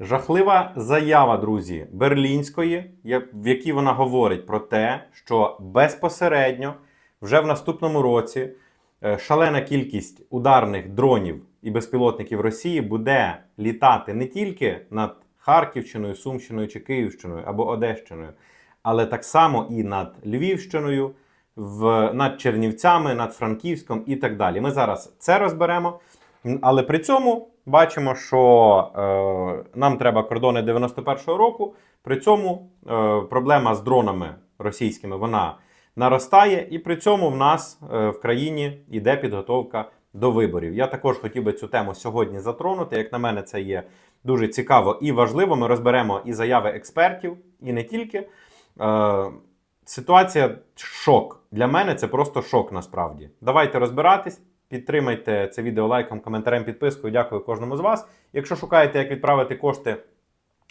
Жахлива заява, друзі, Берлінської, в якій вона говорить про те, що безпосередньо вже в наступному році е, шалена кількість ударних дронів і безпілотників Росії буде літати не тільки над Харківщиною, Сумщиною чи Київщиною або Одещиною, але так само і над Львівщиною, в, над Чернівцями, над Франківськом і так далі. Ми зараз це розберемо. Але при цьому бачимо, що е, нам треба кордони 91-го року. При цьому е, проблема з дронами російськими вона наростає, і при цьому в нас е, в країні йде підготовка до виборів. Я також хотів би цю тему сьогодні затронути. Як на мене, це є дуже цікаво і важливо. Ми розберемо і заяви експертів, і не тільки. Е, ситуація шок. Для мене це просто шок насправді. Давайте розбиратись. Підтримайте це відео лайком, коментарем, підпискою. Дякую кожному з вас. Якщо шукаєте, як відправити кошти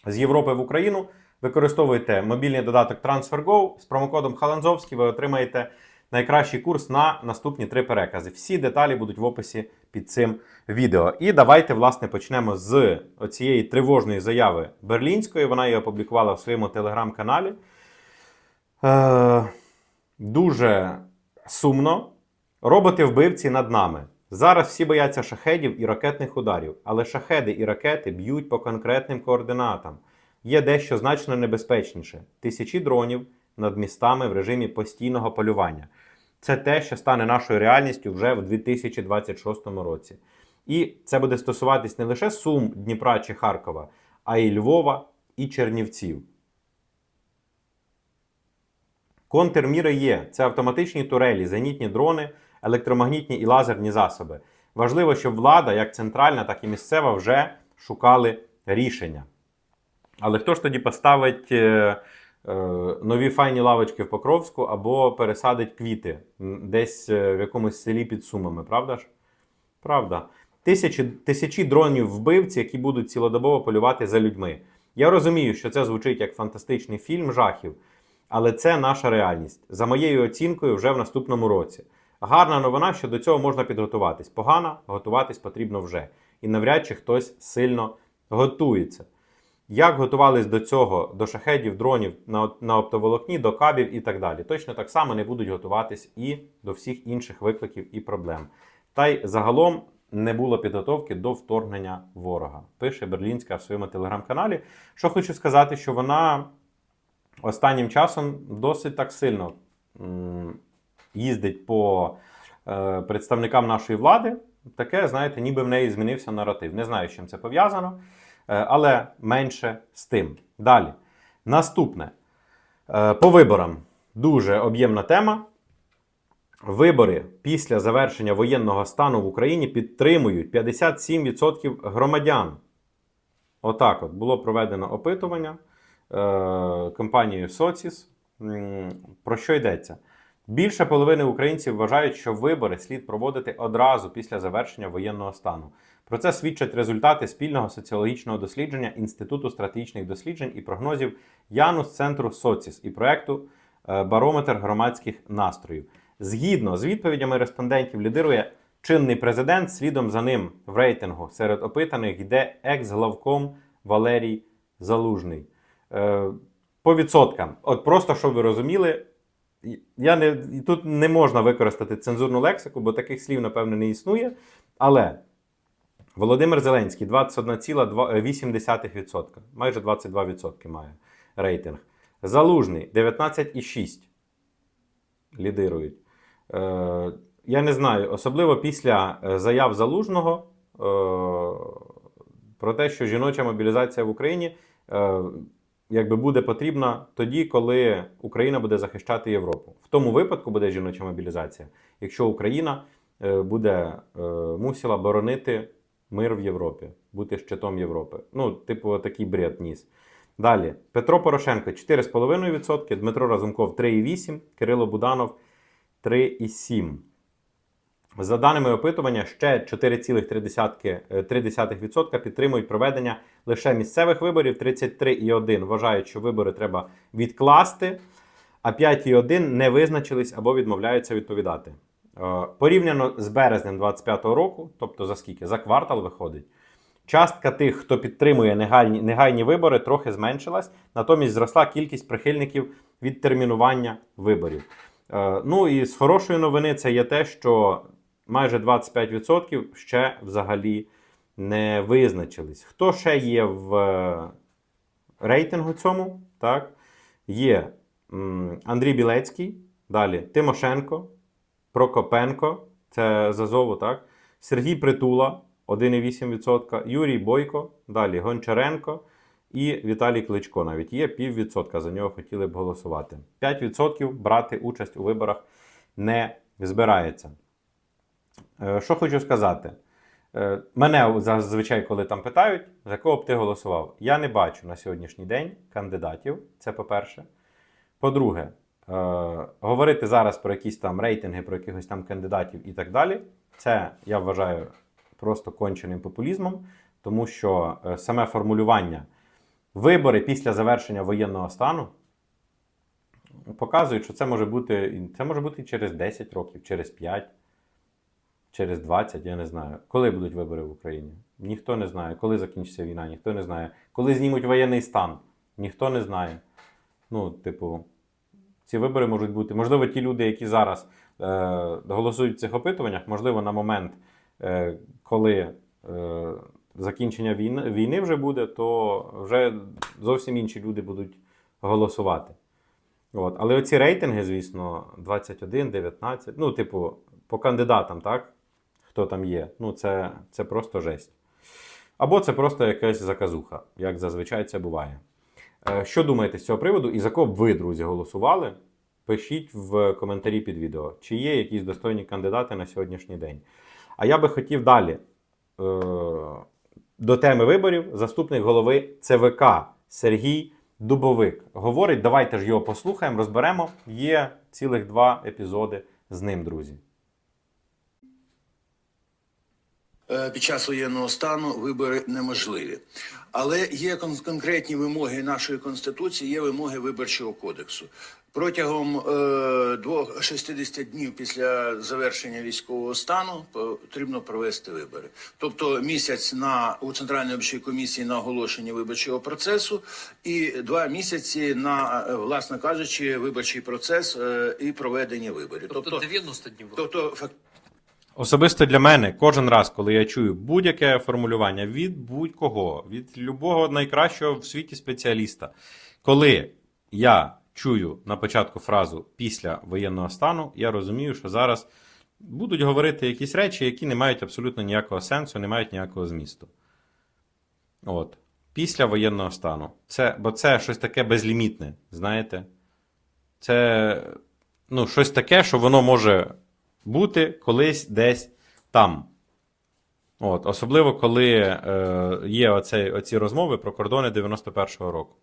з Європи в Україну, використовуйте мобільний додаток TransferGo з промокодом Халанзовський. Ви отримаєте найкращий курс на наступні три перекази. Всі деталі будуть в описі під цим відео. І давайте, власне, почнемо з оцієї тривожної заяви Берлінської. Вона її опублікувала в своєму телеграм-каналі. Е, дуже сумно. Роботи-вбивці над нами. Зараз всі бояться шахедів і ракетних ударів, але шахеди і ракети б'ють по конкретним координатам. Є дещо значно небезпечніше: тисячі дронів над містами в режимі постійного полювання. Це те, що стане нашою реальністю вже в 2026 році. І це буде стосуватись не лише Сум, Дніпра чи Харкова, а й Львова і Чернівців. Контрміри є: це автоматичні турелі, зенітні дрони, електромагнітні і лазерні засоби. Важливо, щоб влада, як центральна, так і місцева, вже шукали рішення. Але хто ж тоді поставить е, е, нові файні лавочки в Покровську або пересадить квіти десь е, в якомусь селі під Сумами, правда ж? Правда. Тисячі, тисячі дронів вбивці, які будуть цілодобово полювати за людьми. Я розумію, що це звучить як фантастичний фільм жахів, але це наша реальність. За моєю оцінкою, вже в наступному році. Гарна новина, що до цього можна підготуватись. Погана, готуватись потрібно вже. І навряд чи хтось сильно готується. Як готувались до цього, до шахедів, дронів на, на оптоволокні, до кабів і так далі. Точно так само не будуть готуватись і до всіх інших викликів і проблем. Та й загалом не було підготовки до вторгнення ворога. Пише Берлінська в своєму телеграм-каналі. Що хочу сказати, що вона останнім часом досить так сильно їздить по е, представникам нашої влади. Таке, знаєте, ніби в неї змінився наратив. Не знаю, з чим це пов'язано, е, але менше з тим. Далі. Наступне. Е, по виборам. Дуже об'ємна тема. Вибори після завершення воєнного стану в Україні підтримують 57% громадян. Отак от було проведено опитування компанією Соціс. Про що йдеться? Більше половини українців вважають, що вибори слід проводити одразу після завершення воєнного стану. Про це свідчать результати спільного соціологічного дослідження Інституту стратегічних досліджень і прогнозів Янус Центру Соціс і проекту е, Барометр громадських настроїв. Згідно з відповідями респондентів, лідирує чинний президент. Слідом за ним в рейтингу серед опитаних йде екс-главком Валерій Залужний. Е, по відсоткам, от просто щоб ви розуміли, я не, тут не можна використати цензурну лексику, бо таких слів, напевно, не існує. Але Володимир Зеленський 21,8%, майже 22% має рейтинг. Залужний 19,6% лідирують. Е, я не знаю, особливо після е, заяв Залужного е, про те, що жіноча мобілізація в Україні якби буде потрібна тоді, коли Україна буде захищати Європу. В тому випадку буде жіноча мобілізація, якщо Україна е, буде е, мусила боронити мир в Європі, бути щитом Європи. Ну, типу, такий бред ніс. Далі Петро Порошенко 4,5%, Дмитро Разумков 3,8%, Кирило Буданов 3,7%. За даними опитування, ще 4,3% підтримують проведення лише місцевих виборів, 33,1% вважають, що вибори треба відкласти, а 5,1% не визначились або відмовляються відповідати. Е, Порівняно з березнем 2025 року, тобто за скільки? За квартал виходить. Частка тих, хто підтримує негайні, негайні вибори, трохи зменшилась, натомість зросла кількість прихильників відтермінування виборів. Е, ну і з хорошої новини це є те, що майже 25% ще взагалі не визначились. Хто ще є в е, рейтингу цьому? Так? Є Андрій Білецький, далі Тимошенко, Прокопенко, це з так? Сергій Притула 1,8%, Юрій Бойко, далі Гончаренко і Віталій Кличко. Навіть є піввідсотка. За нього хотіли б голосувати. 5% брати участь у виборах не збирається. Е, Що хочу сказати? Е, Мене зазвичай, коли там питають, за кого б ти голосував, я не бачу на сьогоднішній день кандидатів. Це по-перше. По-друге, е, говорити зараз про якісь там рейтинги, про якихось там кандидатів і так далі, це я вважаю просто конченим популізмом, тому що саме формулювання вибори після завершення воєнного стану показують, що це може бути це може бути через 10 років, через 5, через 20, я не знаю. Коли будуть вибори в Україні? Ніхто не знає. Коли закінчиться війна, ніхто не знає. Коли знімуть воєнний стан, ніхто не знає. Ну, типу, ці вибори можуть бути. Можливо, ті люди, які зараз е, голосують в цих опитуваннях, можливо, на момент, е, коли е, закінчення війни, війни вже буде, то вже зовсім інші люди будуть голосувати. От. Але оці рейтинги, звісно, 21, 19, ну, типу, по кандидатам, так? Хто там є, ну, це, це просто жесть. Або це просто якась заказуха, як зазвичай це буває. Е, Що думаєте з цього приводу і за кого б ви, друзі, голосували? Пишіть в коментарі під відео, чи є якісь достойні кандидати на сьогоднішній день. А я би хотів далі е, до теми виборів заступник голови ЦВК Сергій Дубовик говорить. Давайте ж його послухаємо, розберемо. Є цілих два епізоди з ним, друзі. Е, під час воєнного стану вибори неможливі. Але є кон- конкретні вимоги нашої конституції, є вимоги виборчого кодексу. Протягом е, двох 60 днів після завершення військового стану потрібно провести вибори. Тобто місяць на у центральній виборчій комісії на оголошення виборчого процесу, і два місяці на е, власне кажучи, виборчий процес е, і проведення виборів. Тобто 90 днів. тобто фактично. Особисто для мене, кожен раз, коли я чую будь-яке формулювання від будь-кого, від любого найкращого в світі спеціаліста, коли я чую на початку фразу після воєнного стану, я розумію, що зараз будуть говорити якісь речі, які не мають абсолютно ніякого сенсу, не мають ніякого змісту. От. Після воєнного стану. Це, бо це щось таке безлімітне, знаєте? Це ну, щось таке, що воно може бути колись десь там. От, особливо, коли е, є оце, оці розмови про кордони 91-го року.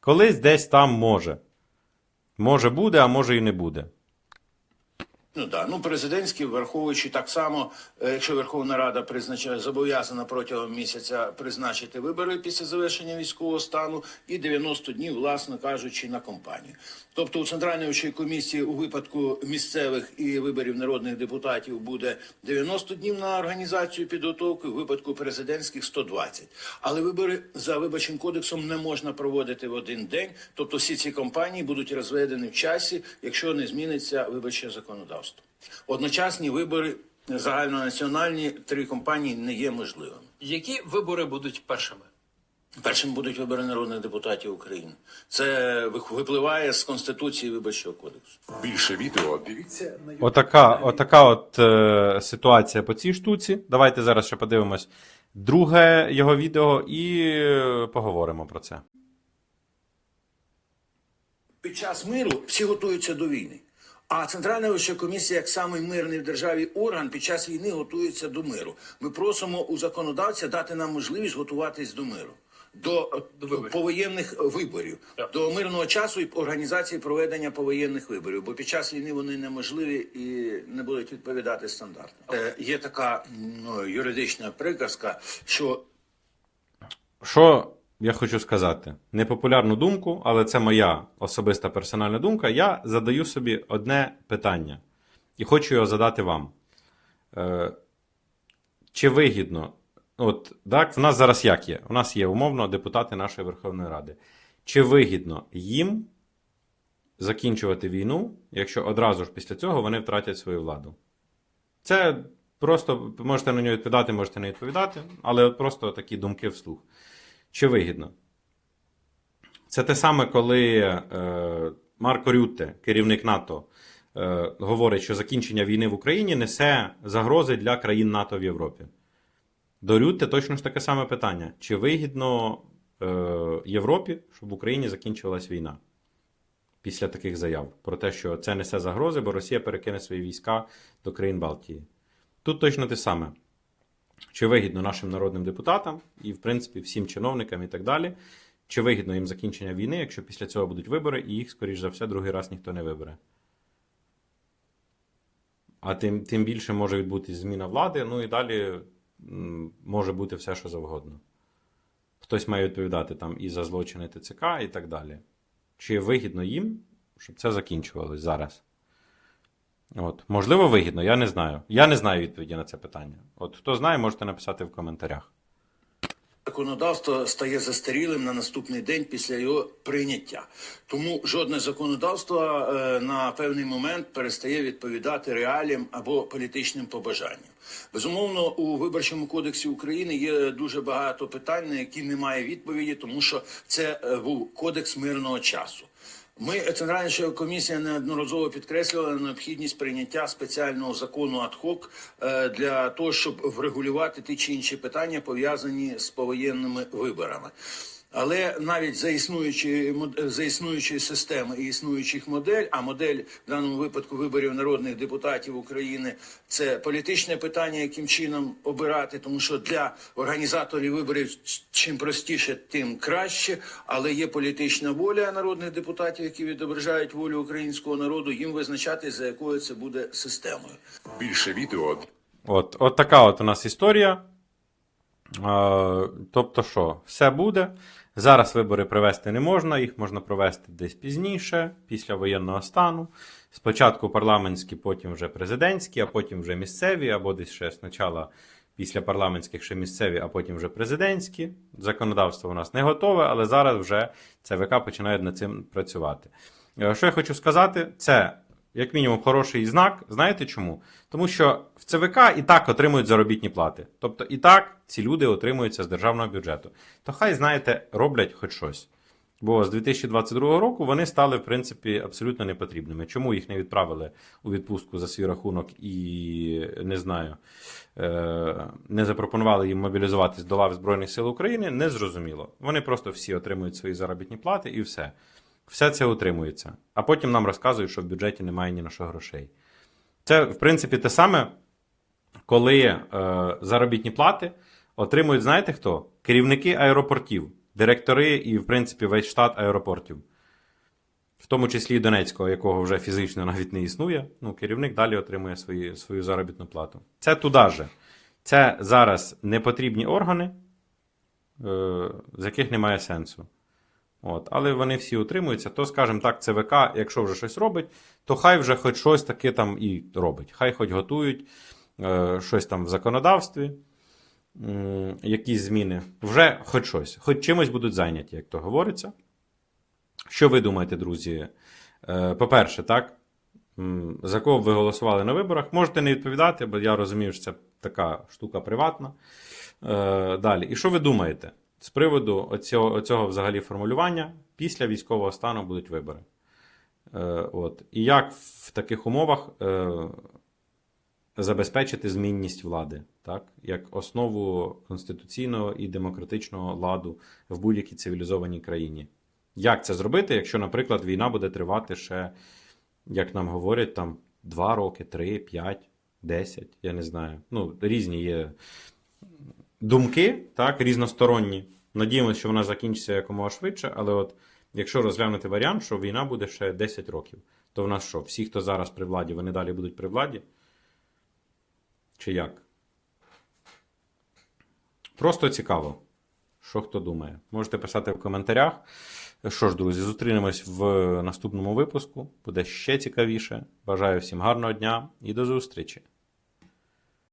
Колись десь там може. Може буде, а може і не буде. Ну да, ну президентські, враховуючи так само, е, якщо Верховна Рада призначає зобов'язана протягом місяця призначити вибори після завершення військового стану і 90 днів, власне кажучи, на кампанію. Тобто у центральній виборчій комісії у випадку місцевих і виборів народних депутатів буде 90 днів на організацію підготовки, у випадку президентських 120. Але вибори за виборчим кодексом не можна проводити в один день. Тобто всі ці кампанії будуть розведені в часі, якщо не зміниться виборче законодавство. Одночасні вибори загальнонаціональні три компанії не є можливими. Які вибори будуть першими? Першим будуть вибори народних депутатів України. Це випливає з Конституції Виборчого кодексу. Більше відео дивіться на Отака, отака от е, ситуація по цій штуці. Давайте зараз ще подивимось друге його відео і е, поговоримо про це. Під час миру всі готуються до війни. А Центральна виборча комісія, як самий мирний в державі орган, під час війни готується до миру. Ми просимо у законодавця дати нам можливість готуватись до миру, до, е, До виборів. повоєнних виборів, Так. до мирного часу і організації проведення повоєнних виборів. Бо під час війни вони неможливі і не будуть відповідати стандартам. Е, є така ну, юридична приказка, що Що я хочу сказати? Непопулярну думку, але це моя особиста персональна думка. Я задаю собі одне питання і хочу його задати вам. Е, чи вигідно от так, в нас зараз як є? У нас є умовно депутати нашої Верховної Ради. Чи вигідно їм закінчувати війну, якщо одразу ж після цього вони втратять свою владу? Це просто можете на нього відповідати, можете не відповідати, але просто такі думки вслух. Чи вигідно? Це те саме, коли е, Марко Рютте, керівник НАТО, е, говорить, що закінчення війни в Україні несе загрози для країн НАТО в Європі. До Рютте точно ж таке саме питання: чи вигідно е, Європі, щоб в Україні закінчилась війна? Після таких заяв про те, що це несе загрози, бо Росія перекине свої війська до країн Балтії. Тут точно те саме. Чи вигідно нашим народним депутатам і, в принципі, всім чиновникам і так далі, чи вигідно їм закінчення війни, якщо після цього будуть вибори, і їх, скоріш за все, другий раз ніхто не вибере. А тим, тим більше може відбутись зміна влади, ну і далі може бути все, що завгодно. Хтось має відповідати там і за злочини ТЦК, і так далі. Чи вигідно їм, щоб це закінчувалось зараз? От. Можливо, вигідно, я не знаю. Я не знаю відповіді на це питання. От хто знає, можете написати в коментарях. Законодавство стає застарілим на наступний день після його прийняття. Тому жодне законодавство е, на певний момент перестає відповідати реаліям або політичним побажанням. Безумовно, у виборчому кодексі України є дуже багато питань, на які немає відповіді, тому що це е, був кодекс мирного часу. Ми Центральна комісія неодноразово підкреслювала необхідність прийняття спеціального закону ад-хок е, для того, щоб врегулювати ті чи інші питання пов'язані з повоєнними виборами. Але навіть за існуючі мод- за існуючої системи і існуючих модель, а модель в даному випадку виборів народних депутатів України це політичне питання, яким чином обирати, тому що для організаторів виборів чим простіше, тим краще. Але є політична воля народних депутатів, які відображають волю українського народу. Їм визначати за якою це буде системою. Більше відео От, от така от у нас історія. Е, тобто, що, все буде. Зараз вибори провести не можна, їх можна провести десь пізніше, після воєнного стану. Спочатку парламентські, потім вже президентські, а потім вже місцеві, або десь ще спочатку після парламентських ще місцеві, а потім вже президентські. Законодавство у нас не готове, але зараз вже ЦВК починає над цим працювати. Е, Що я хочу сказати, це як мінімум хороший знак. Знаєте чому? Тому що в ЦВК і так отримують заробітні плати. Тобто і так ці люди отримуються з державного бюджету. То хай, знаєте, роблять хоч щось. Бо з 2022 року вони стали, в принципі, абсолютно непотрібними. Чому їх не відправили у відпустку за свій рахунок і не знаю, е, не запропонували їм мобілізуватись до лав Збройних сил України, не зрозуміло. Вони просто всі отримують свої заробітні плати і все. Все це утримується. А потім нам розказують, що в бюджеті немає ні на що грошей. Це, в принципі, те саме, коли е, заробітні плати отримують, знаєте хто? Керівники аеропортів, директори і, в принципі, весь штат аеропортів. В тому числі і Донецького, якого вже фізично навіть не існує. Ну, керівник далі отримує свої, свою заробітну плату. Це туди же. Це зараз непотрібні органи, е, з яких немає сенсу. От, але вони всі утримуються, то, скажімо так, ЦВК, якщо вже щось робить, то хай вже хоч щось таке там і робить. Хай хоч готують е, щось там в законодавстві, м, якісь зміни. Вже хоч щось, хоч чимось будуть зайняті, як то говориться. Що ви думаєте, друзі? Е, по-перше, так, за кого ви голосували на виборах? Можете не відповідати, бо я розумію, що це така штука приватна. Е, далі. І що ви думаєте? З приводу оцього, оцього взагалі формулювання після військового стану будуть вибори. Е, от. І як в таких умовах е, забезпечити змінність влади, так? як основу конституційного і демократичного ладу в будь-якій цивілізованій країні? Як це зробити, якщо, наприклад, війна буде тривати ще, як нам говорять, там 2 роки, 3, 5, 10, я не знаю. Ну, різні є думки, так, різносторонні. Надіємося, що вона закінчиться якомога швидше, але от якщо розглянути варіант, що війна буде ще 10 років, то в нас що? Всі, хто зараз при владі, вони далі будуть при владі? Чи як? Просто цікаво, що хто думає. Можете писати в коментарях. Що ж, друзі, зустрінемось в наступному випуску. Буде ще цікавіше. Бажаю всім гарного дня і до зустрічі!